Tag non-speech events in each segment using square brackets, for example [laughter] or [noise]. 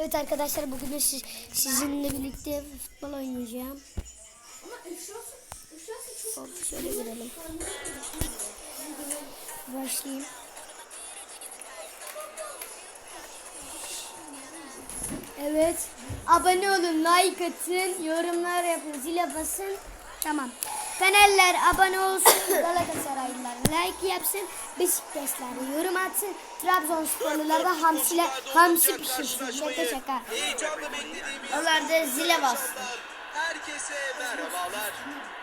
Evet arkadaşlar bugün de siz, sizinle birlikte futbol oynayacağım. Hop şöyle girelim. Başlayayım. Evet. Abone olun, like atın, yorumlar yapın, zile basın. Tamam. Fenerler abone olsun, [coughs] Galatasaraylılar like yapsın, Beşiktaşlar yorum atsın, Trabzonsporlular da hamsiler, hamsi pişirsin. Şaka şaka. Onlar da zile bastı. Herkese merhabalar.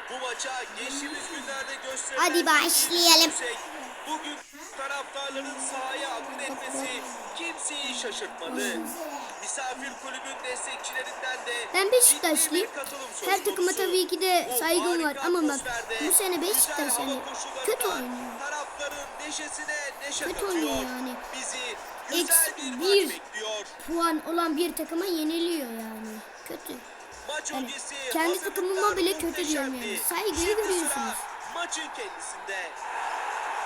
Bu maça geçtiğimiz günlerde gösterilen Hadi başlayalım. Bugün taraftarların sahaya akın etmesi kimseyi şaşırtmadı. Misafir kulübün destekçilerinden de Ben Beşiktaşlıyım. Her takıma tabii ki de saygım var ama bak bu sene Beşiktaş yani kötü oynuyor. Taraftarın neşesine neşe Kötü oynuyor yani. Bizi Eksi bir, bir. Puan olan bir takıma yeniliyor yani. Kötü. Maç Yani kendi takımıma bile kötü diyorum yani. Saygıyı Şimdi görüyorsunuz. Maçın kendisinde.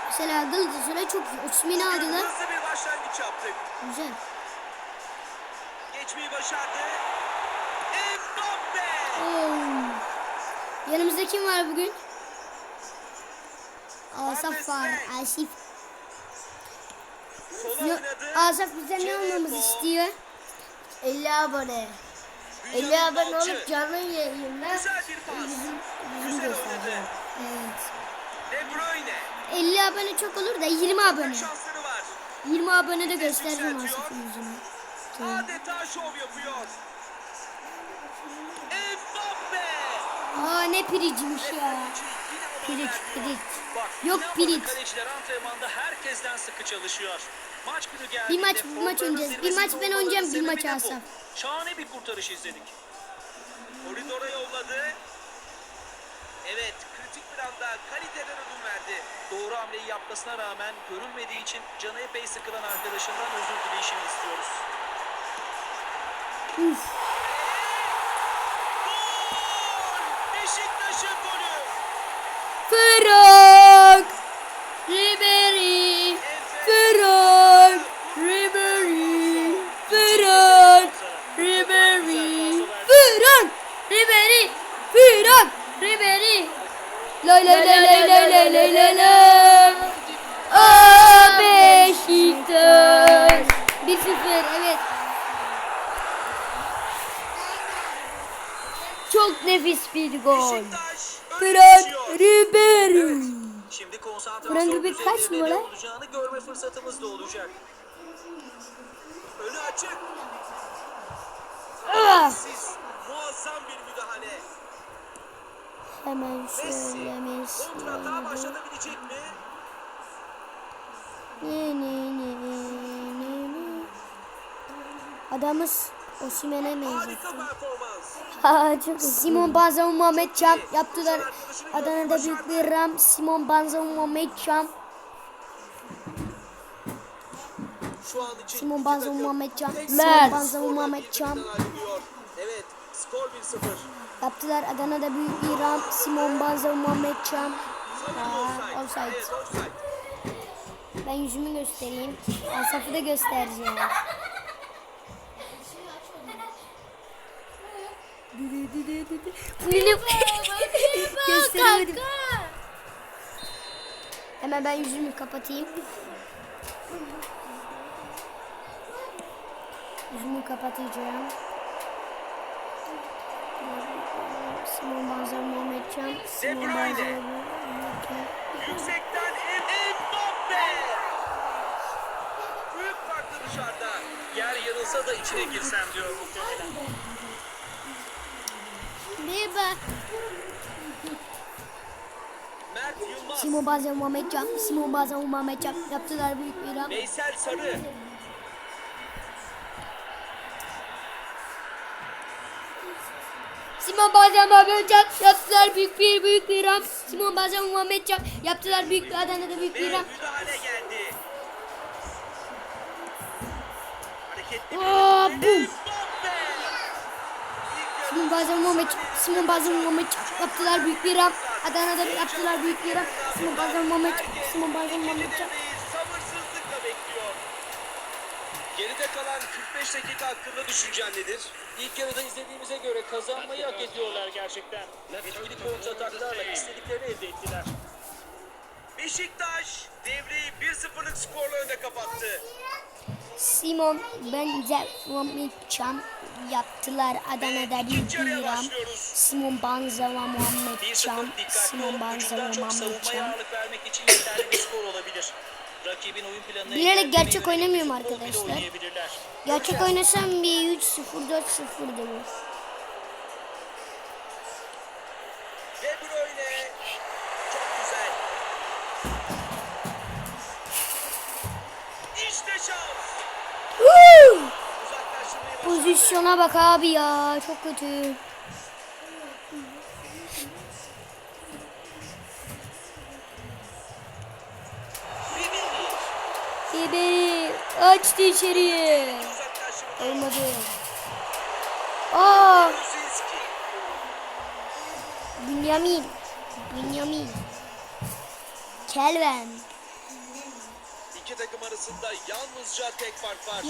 Mesela Galatasaray çok iyi. Osimhen'i aldılar. Güzel. Geçmeyi başardı. Mbappe. Oo. Yanımızda kim var bugün? Asaf var. Asif. Oynadı. Asaf bizden ne olmamızı istiyor? 50 abone. 50 abone olup canlı bir pas. Güzel oynadı. Evet. De Bruyne. 50 abone çok olur da 20 abone. Şansları var. 20 abone de göstereceğim Asaf'ın yüzünü. Adeta şov yapıyor. Mbappe. Aa ne piricmiş ya. Piriç piriç. Yok piriç. Kaleciler antrenmanda herkesten sıkı çalışıyor. Maç günü geldiğinde Bir maç- bir maç oynayacağız. Bir maç ben oynayacağım, bir maç. Asaf. Şahane bir kurtarış izledik. Koridora yolladı. Evet, kritik bir anda kaliteden ödün verdi. Doğru hamleyi yapmasına rağmen görünmediği için canı epey sıkılan arkadaşından özür dileyişini istiyoruz. Uf. Frank Ribery. Frank Ribery. Frank Ribery. Frank Ribery. Frank Ribery. Lay lay lay lay lay lay lay lay lay. Aa Beşiktaş. 1-0 evet Çok nefis bir gol. Geçiyor. Ribery. Şimdi Frank konsantrasyon Ribery kaç numara? olacağını görme fırsatımız da olacak. Önü açık. Ah! Siz muazzam bir müdahale. Hemen şöyle Messi. kontratağa başlatabilecek mi? Ne ne ne ne ne. Adamız Osimhen'e Harika benzetti. performans. Ha çok Simon Banza Muhammed Çam yaptılar. Adana'da büyük bir ram. Simon Banza Muhammed Çam. Şu an için Simon iki Banza takım Muhammed Çam. Simon skor Banza skorla Muhammed Çam. Evet, skor 1-0. Yaptılar Adana'da büyük bir ram. Simon Banza Muhammed Çam. Aa, offside. Evet, offside. Ben yüzümü göstereyim. Asaf'ı da göstereceğim. Gösteremedim. Hemen ben yüzümü kapatayım. Yüzümü kapatacağım. Simon Banzer Muhammed Can. Simon. Banzer Muhammed Can. Yüksekten Mbappe. Büyük farklı dışarıda. Yer yarılsa da içine girsem diyor muhtemelen galiba. Simo bazen Muhammedcan, Simo bazen Muhammedcan yaptılar büyük bir an. Veysel Sarı. Simon bazen Babelcan yaptılar büyük bir büyük bir ram. Simon bazen Muhammedcan yaptılar büyük bir Adana'da büyük bir ram. Müdahale geldi. Hareketli bir... Aa. Simon Muhammed Can. Simon Muhammed Can. Yaptılar büyük bir ram. Adana'da yaptılar büyük bir ram. Simon Muhammed Can. Simon Muhammed Can. Sabırsızlıkla bekliyor. Geride kalan 45 dakika hakkında düşüncen nedir? İlk yarıda izlediğimize göre kazanmayı hak ediyorlar gerçekten. Etkili kontrataklarla istediklerini elde ettiler. Beşiktaş devreyi 1-0'lık skorla önde kapattı. Simon bence Muhammed Çam yaptılar Adana'da bir başlıyoruz. Simon Banza ve Muhammed 1-0 Çam. dikkatli Simon Banza ve Muhammed planına Bilerek gerçek oynamıyorum arkadaşlar. Gerçek oynasam bir 3-0 4-0 olur. Pozisyona bak abi ya çok kötü. Ribery açtı içeriye. Olmadı. Aa. Bünyamin. Bünyamin. Kelvin. İki takım arasında yalnızca tek fark var.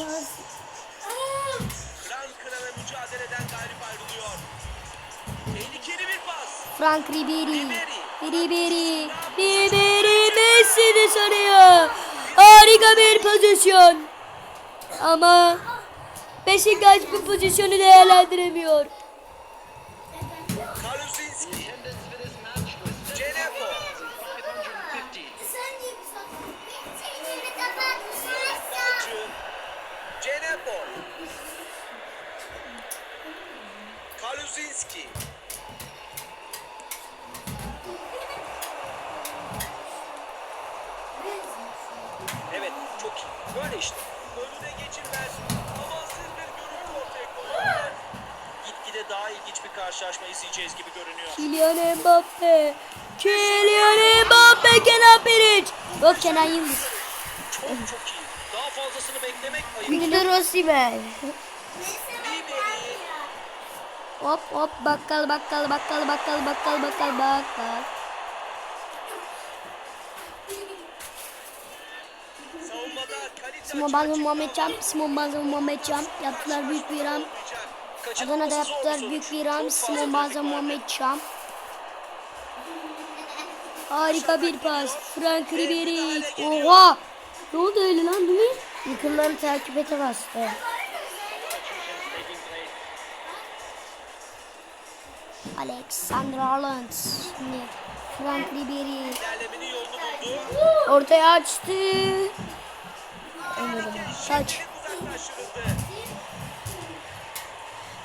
Kıran kırana mücadeleden galip ayrılıyor. Tehlikeli bir pas. Frank Ribery. Ribery. Ribery Messi'ni sanıyor. Harika bir pozisyon. Ama Beşiktaş bu pozisyonu değerlendiremiyor. Karşılaşma izleyeceğiz gibi görünüyor. Kylian Mbappe. Kylian Mbappe Kenan Piric. Yok Kenan Yıldız. Çok çok iyi. Daha fazlasını beklemek ayıp. Müdür Osimhen. Hop hop bakkal bakkal bakkal bakkal bakkal bakkal bakkal. Simon Banza Muhammed Çam, Simon Banza Muhammed Çam yaptılar büyük bir ram. Adana'da yaptılar büyük bir ram. Simon Banza Muhammed Çam. [laughs] Harika bir pas. Frank Ribery. Oha! Ne oldu öyle lan bu ne? Yakınları takip ete bastı. Alexander. Şimdi Frank Ribery. Ortaya açtı. Olmadı. Saç.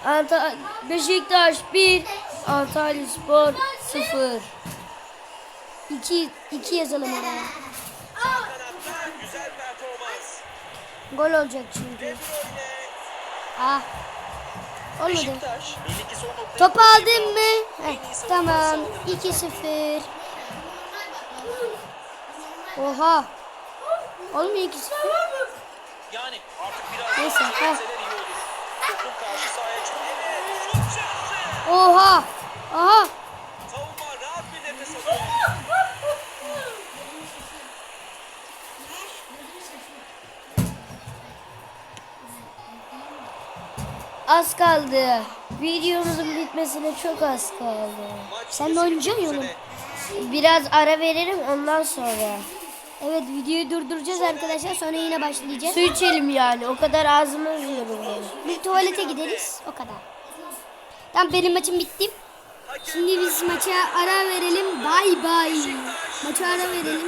Uzaklaştırıldı. Anta Beşiktaş 1, Antalya Spor 0. 2 2 yazalım oraya. Gol olacak çünkü. Ah. Olmadı. Top aldın mı? Heh, tamam. saldırıda. 2-0. Oha. Olmuyor 2-0. Yani artık biraz Neyse, daha Oha. Aha. Savunma rahat bir nefes alıyor. Az kaldı. Videomuzun bitmesine çok az kaldı. Maç Sen de oynayacaksın oğlum. Biraz ara veririm ondan sonra. Evet videoyu durduracağız arkadaşlar sonra yine başlayacağız. Su içelim yani o kadar ağzımız yoruluyor. Bir tuvalete gideriz o kadar. Tamam benim maçım bitti. Şimdi biz maça ara verelim. Bay bay. Maça ara verelim.